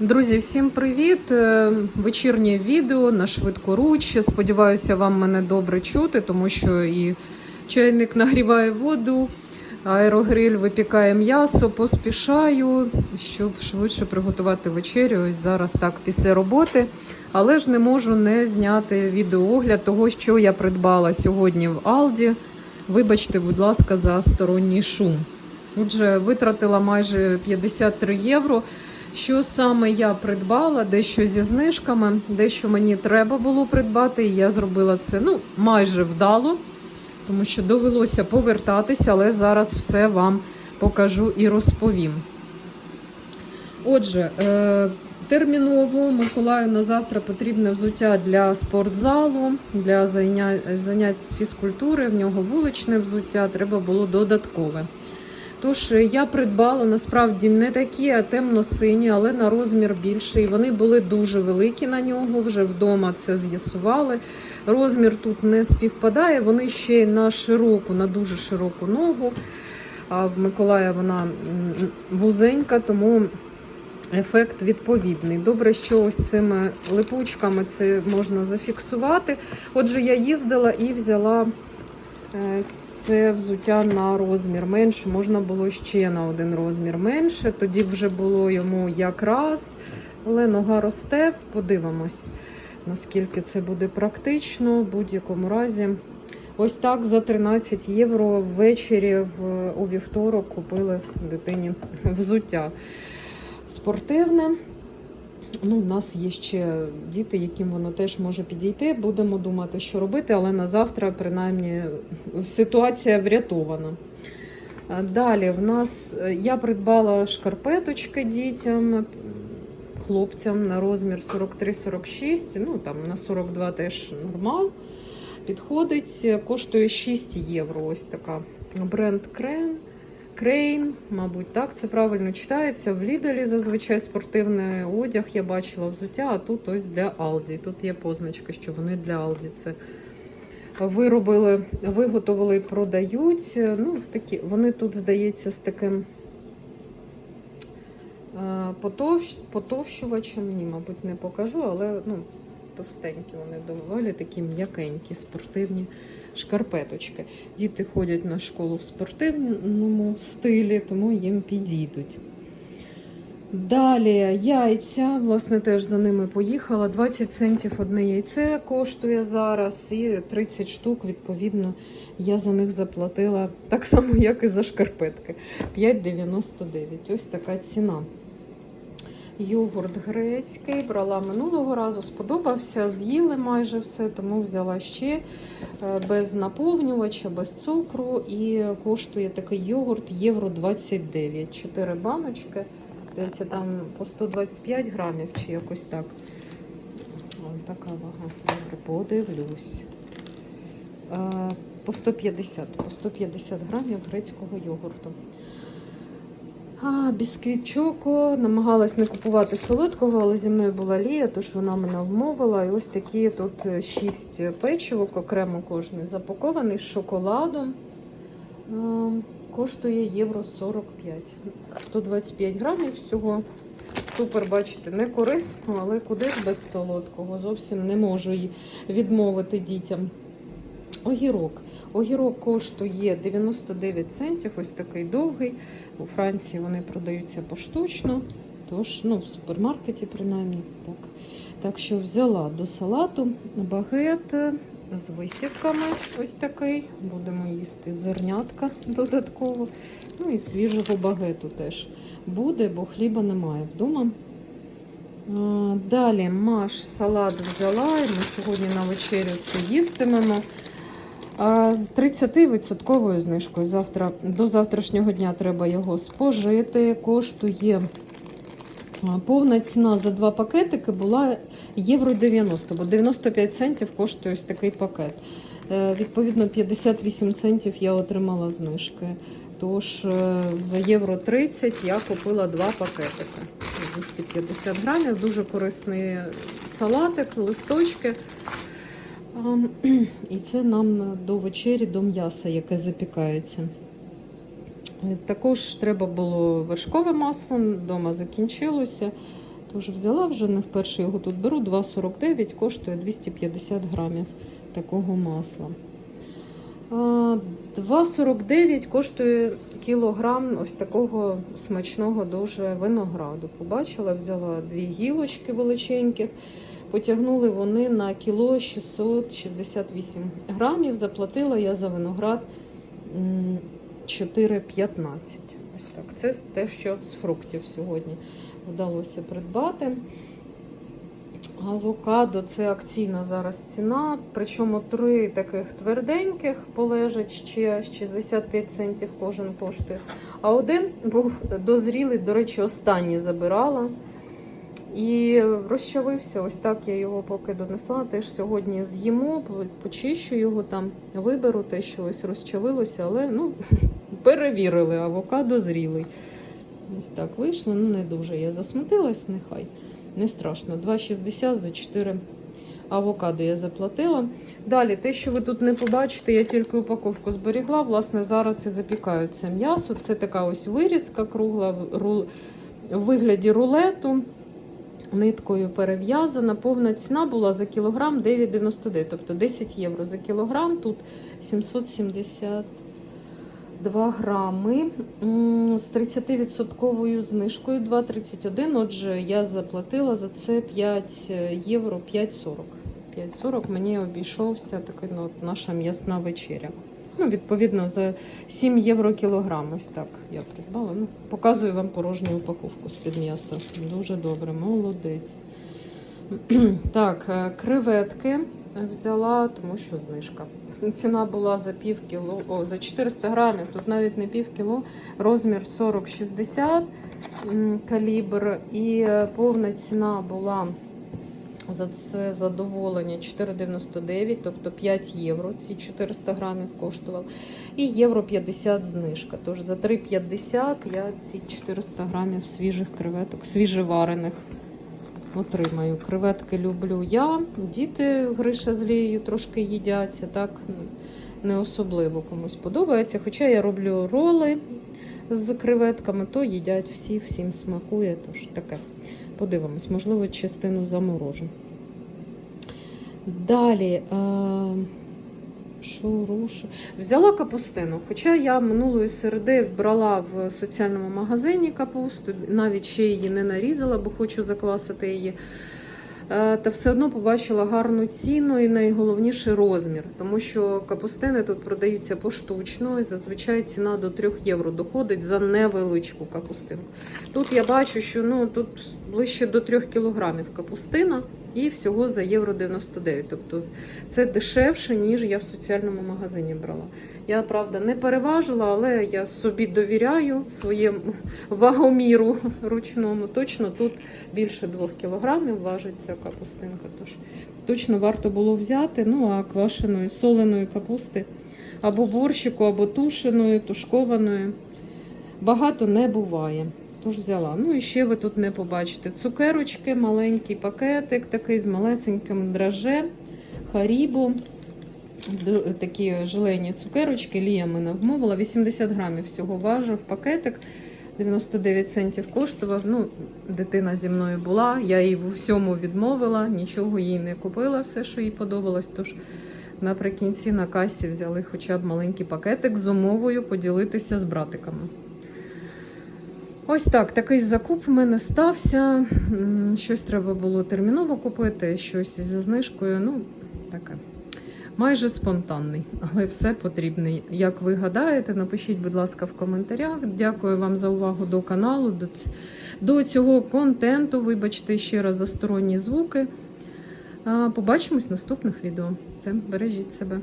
Друзі, всім привіт! Е, Вечірнє відео на швидкоруч. Сподіваюся, вам мене добре чути, тому що і чайник нагріває воду, аерогриль випікає м'ясо, поспішаю, щоб швидше приготувати вечерю. Ось зараз так після роботи. Але ж не можу не зняти відеоогляд того, що я придбала сьогодні в Алді. Вибачте, будь ласка, за сторонній шум. Отже, витратила майже 53 євро. Що саме я придбала, дещо зі знижками, дещо мені треба було придбати, і я зробила це ну, майже вдало, тому що довелося повертатися, але зараз все вам покажу і розповім. Отже, е, терміново Миколаю на завтра потрібне взуття для спортзалу, для занять, з фізкультури. В нього вуличне взуття, треба було додаткове. Тож я придбала насправді не такі, а темно-сині, але на розмір більший. Вони були дуже великі на нього. Вже вдома це з'ясували. Розмір тут не співпадає. Вони ще й на широку, на дуже широку ногу. А в Миколая вона вузенька, тому ефект відповідний. Добре, що ось цими липучками це можна зафіксувати. Отже, я їздила і взяла. Е, Це взуття на розмір менше, можна було ще на один розмір менше. Тоді вже було йому якраз, але нога росте. Подивимось, наскільки це буде практично. В будь-якому разі. Ось так за 13 євро ввечері в, у вівторок купили дитині взуття спортивне. Ну, у нас є ще діти, яким воно теж може підійти. Будемо думати, що робити, але на завтра, принаймні, ситуація врятована. Далі в нас е, я придбала шкарпеточки дітям, хлопцям на розмір 43-46, ну там на 42 теж нормал. Підходить, коштує 6 євро. Ось така бренд Крен. Крейн, мабуть, так це правильно читається. В Лідолі зазвичай спортивний одяг я бачила взуття, а тут ось для Алді. Тут є позначка, що вони для Алді це виробили, виготовили і продають. Ну, такі, вони тут, здається, з таким е, потовщ, потовщувачем. Ні, мабуть, не покажу, але ну, товстенькі вони доволі такі м'якенькі, спортивні шкарпеточки. Діти ходять на школу в спортивному стилі, тому їм підійдуть. Далі яйця, власне, теж за ними поїхала. 20 центів одне яйце коштує зараз, і 30 штук, відповідно, я за них заплатила так само, як і за шкарпетки. 5,99. Ось така ціна. Йогурт грецький брала минулого разу, сподобався, з'їли майже все, тому взяла ще е, без наповнювача, без цукру. І коштує такий йогурт євро 29. 4 баночки. Здається, там по 125 грамів чи якось так. Ось така вага. Добре, подивлюсь. Е, По 150, по 150 грамів грецького йогурту. А, бісквіт Чоко. Намагалась не купувати солодкого, але зі мною була Лія, тож вона мене вмовила. І ось такі тут 6 печивок, окремо кожний запакований з шоколадом. А, коштує євро 45. 125 грамів всього. Супер, бачите, не корисно, але куди без солодкого. Зовсім не можу її відмовити дітям. Огірок. Огірок коштує 99 центів, ось такий довгий. У Франції вони продаються поштучно, тож ну, в супермаркеті, принаймні. Так Так що взяла до салату багет з висівками. Ось такий. Будемо їсти зернятка додатково. Ну і свіжого багету теж буде, бо хліба немає вдома. Далі маш салат взяла, і ми сьогодні на вечерю це їстимемо. З 30% знижкою. Завтра, до завтрашнього дня треба його спожити. Коштує повна ціна за два пакетики була євро 90, бо 95 центів коштує ось такий пакет. Е, Відповідно, 58 центів я отримала знижки. Тож е, за євро 30 я купила два пакетики. 250 грамів. Дуже корисний салатик, листочки. І це нам до вечері, до м'яса, яке запікається. Е, Також треба було вершкове масло, вдома закінчилося. Тож взяла вже не вперше його тут беру. 2,49 коштує 250 грамів такого масла. А, 2,49 коштує кілограм ось такого смачного дуже винограду. Побачила, взяла дві гілочки величеньких. Потягнули вони на кіло 668 грамів. Заплатила я за виноград 4,15. Ось так. Це те, що з фруктів сьогодні вдалося придбати. Авокадо це акційна зараз ціна. Причому три таких тверденьких полежать ще 65 центів кожен коштує. А один був дозрілий, до речі, останній забирала. І розчавився. Ось так я його поки донесла. Теж сьогодні з'їмо, почищу його там, виберу те, що ось розчавилося, але ну, перевірили, авокадо зрілий. Ось так вийшло. Ну, не дуже я засмутилась, нехай. Не страшно. 2,60 за 4 авокадо я заплатила. Далі, те, що ви тут не побачите, я тільки упаковку зберігла. Власне, зараз і запікаю це м'ясо. Це така ось вирізка кругла в вигляді рулету. Ниткою перев'язана. Повна ціна була за кілограм 9,99, тобто 10 євро за кілограм. Тут 772 грами з 30% знижкою 2,31. Отже, я заплатила за це 5 євро 5,40. 5,40 мені обійшовся такий ну, наша м'ясна вечеря. Ну, відповідно, за 7 євро кілограм. Ось так я придбала. Ну, показую вам порожню упаковку з-під м'яса. Дуже добре, молодець. Так, е, креветки взяла, тому що знижка. Ціна була за пів кіло, о, за 400 грамів, тут навіть не пів кіло, розмір 40-60 калібр. І е, повна ціна була за це задоволення 4,99, тобто 5 євро. Ці 400 грамів коштував. І євро 50 знижка. Тож за 3,50 я ці 400 грамів свіжих креветок, свіжеварених отримаю. Креветки люблю я. Діти Гриша з Лією трошки їдять, а так не особливо комусь подобається. Хоча я роблю роли з креветками, то їдять всі, всім смакує. Тож таке. Подивимось, можливо, частину заморожу. Далі. Е- Шурушу. Взяла капустину. Хоча я минулої середи брала в соціальному магазині капусту, навіть ще її не нарізала, бо хочу заквасити її. Е, Та все одно побачила гарну ціну і найголовніше розмір, тому що капустини тут продаються поштучно, і зазвичай ціна до 3 євро доходить за невеличку капустинку. Тут я бачу, що ну тут ближче до 3 кілограмів капустина і всього за євро 99. Тобто це дешевше, ніж я в соціальному магазині брала. Я правда не переважила, але я собі довіряю своєму вагоміру ручному. Точно тут більше 2 кілограмів важить ця капустинка. Тож точно варто було взяти. Ну а квашеної соленої капусти або борщику, або тушеної, тушкованої. Багато не буває. Тож взяла. Ну і ще ви тут не побачите цукерочки, маленький пакетик такий з малесеньким драже, харібо. Такі желейні цукерочки. Лія мене вмовила. 80 грамів всього важив пакетик. 99 центів коштував. Ну, дитина зі мною була. Я їй в усьому відмовила, нічого їй не купила, все, що їй подобалось. Тож наприкінці на касі взяли хоча б маленький пакетик з умовою поділитися з братиками. Ось так, такий закуп в мене стався. Щось треба було терміново купити, щось зі знижкою. Ну, таке. Майже спонтанний, але все потрібний. Як ви гадаєте, напишіть, будь ласка, в коментарях. Дякую вам за увагу до каналу, до, ц- до цього контенту. Вибачте ще раз за сторонні звуки. Побачимось в наступних відео. Це бережіть себе.